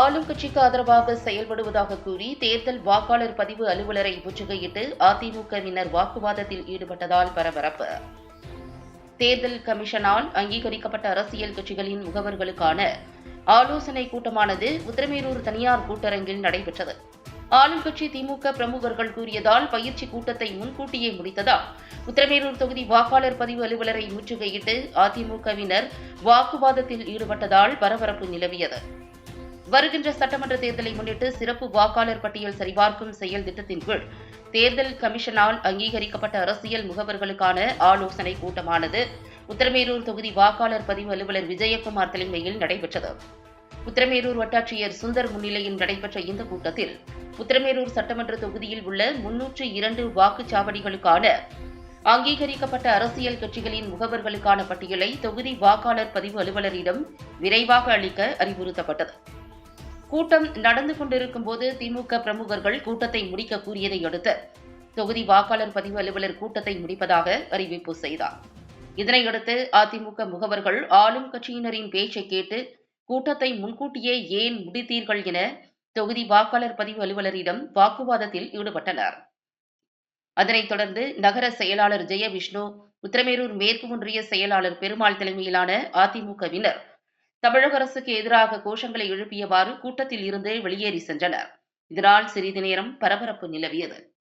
ஆளும் கட்சிக்கு ஆதரவாக செயல்படுவதாக கூறி தேர்தல் வாக்காளர் பதிவு அலுவலரை முற்றுகையிட்டு அதிமுகவினர் வாக்குவாதத்தில் ஈடுபட்டதால் பரபரப்பு. தேர்தல் கமிஷனால் அங்கீகரிக்கப்பட்ட அரசியல் கட்சிகளின் முகவர்களுக்கான ஆலோசனை கூட்டமானது உத்திரமேரூர் தனியார் கூட்டரங்கில் நடைபெற்றது. ஆளும் கட்சி திமுக பிரமுகர்கள் கூறியதால் பயிற்சி கூட்டத்தை முன்கூட்டியே முடித்ததால் உத்திரமேரூர் தொகுதி வாக்காளர் பதிவு அலுவலரை முற்றுகையிட்டு அதிமுகவினர் வாக்குவாதத்தில் ஈடுபட்டதால் பரபரப்பு நிலவியது. வருகின்ற சட்டமன்ற தேர்தலை முன்னிட்டு சிறப்பு வாக்காளர் பட்டியல் சரிபார்க்கும் செயல் திட்டத்தின் கீழ் தேர்தல் கமிஷனால் அங்கீகரிக்கப்பட்ட அரசியல் முகவர்களுக்கான ஆலோசனை கூட்டமானது. உத்தரமேரூர் தொகுதி வாக்காளர் பதிவு அலுவலர் விஜயகுமார் தலைமையில் நடைபெற்றது. உத்தரமேரூர் வட்டாட்சியர் சுந்தர் முன்னிலையில் நடைபெற்ற இந்த கூட்டத்தில் உத்தரமேரூர் சட்டமன்ற தொகுதியில் உள்ள முன்னூற்று இரண்டு வாக்குச்சாவடிகளுக்கான அங்கீகரிக்கப்பட்ட அரசியல் கட்சிகளின் முகவர்களுக்கான பட்டியலை தொகுதி வாக்காளர் பதிவு அலுவலரிடம் விரைவாக அளிக்க அறிவுறுத்தப்பட்டது. கூட்டம் நடந்து கொண்டிருக்கும் போது திமுக பிரமுகர்கள் கூட்டத்தை முடிக்க கூறியதை அடுத்து தொகுதி வாக்காளர் பதிவு அலுவலர் கூட்டத்தை முடிப்பதாக அறிவிப்பு செய்தார். இதனையடுத்து அதிமுக முகவர்கள் ஆளும் கட்சியினரின் பேச்சை கேட்டு கூட்டத்தை முன்கூட்டியே ஏன் முடித்தீர்கள் என தொகுதி வாக்காளர் பதிவு அலுவலரிடம் வாக்குவாதத்தில் ஈடுபட்டனர். அதனைத் தொடர்ந்து நகர செயலாளர் ஜெயவிஷ்ணு உத்திரமேரூர் மேற்கு ஒன்றிய செயலாளர் பெருமாள் தலைமையிலான அதிமுகவினர் தமிழக அரசுக்கு எதிராக கோஷங்களை எழுப்பியவாறு கூட்டத்தில் இருந்தே வெளியேறி சென்றனர். இதனால் சிறிது நேரம் பரபரப்பு நிலவியது.